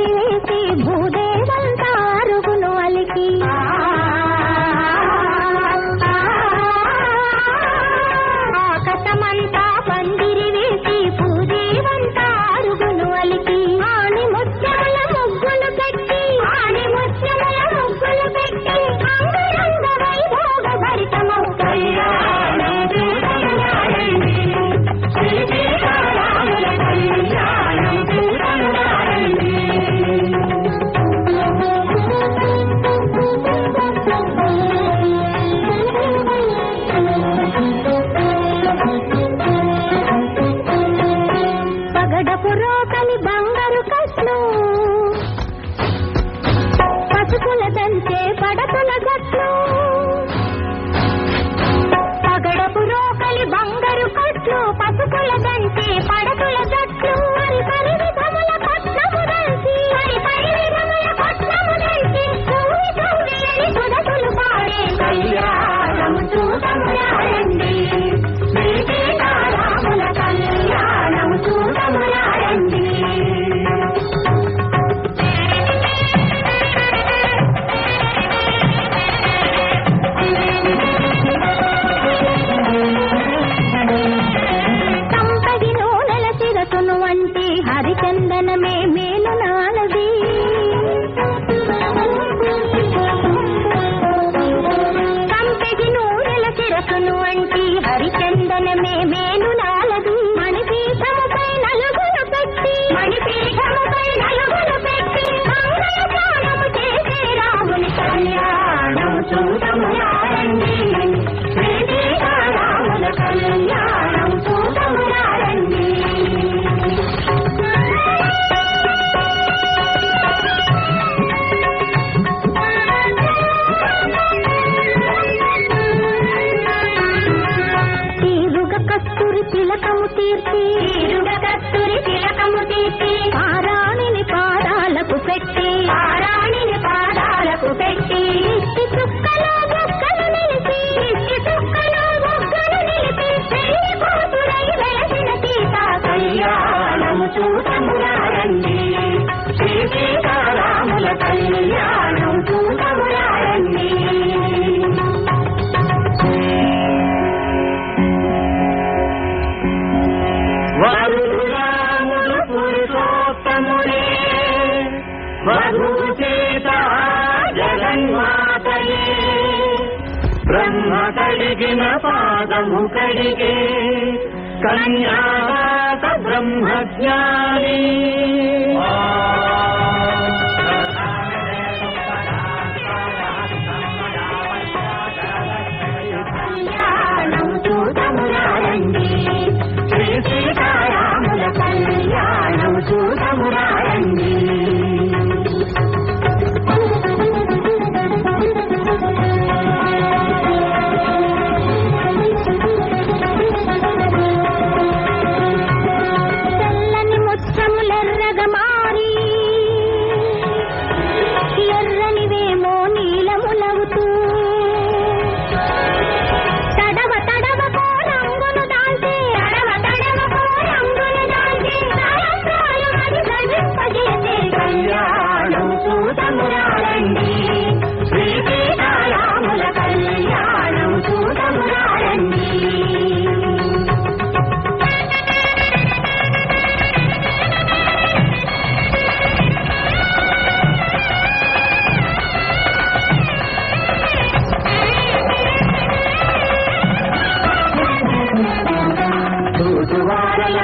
रे పగడపు బంగారు కట్లు. పసుపుల దంచే పడతుల గట్లు నూనెల శిరసును వంటి హరిచందనమే మేలు నాలది. మణిపీఠముపై నలుగులు పెట్టి మణిపీఠముపై నలుగులు పెట్టి చేసే రాముని కళ్యాణం చూడము. తీర్చి. కస్తూరి తిలకము తీర్చి. పారాణిని పాదాలకు పెట్టి. పారాణిని పాదాలకు పెట్టి. చుక్కలో బొక్కలు నిలిపి. చుక్కలో బొక్కలు నిలిపి. పెళ్ళి కూతురై వెలసిన సీతా కళ్యాణం చూతమురారండి శ్రీ సీతారాముల కళ్యాణం. చేత జగన్మాతయే బ్రహ్మ కడిగిన పాదము కడిగే కన్యాదాత బ్రహ్మజ్ఞాని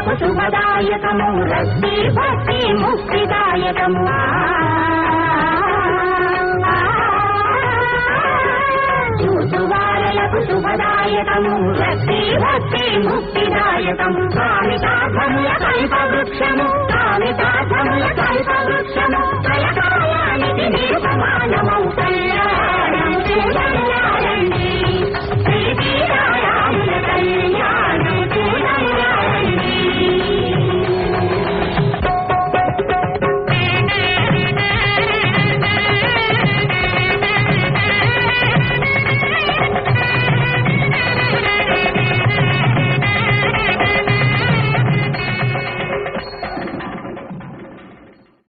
చూచువారలకు శుభదాయకము రక్తి భక్తి ముక్తిదాయకము. చూచువారలకు శుభదాయకము రక్తి భక్తి ముక్తిదాయకము. స్వామి సాధముల కల్ప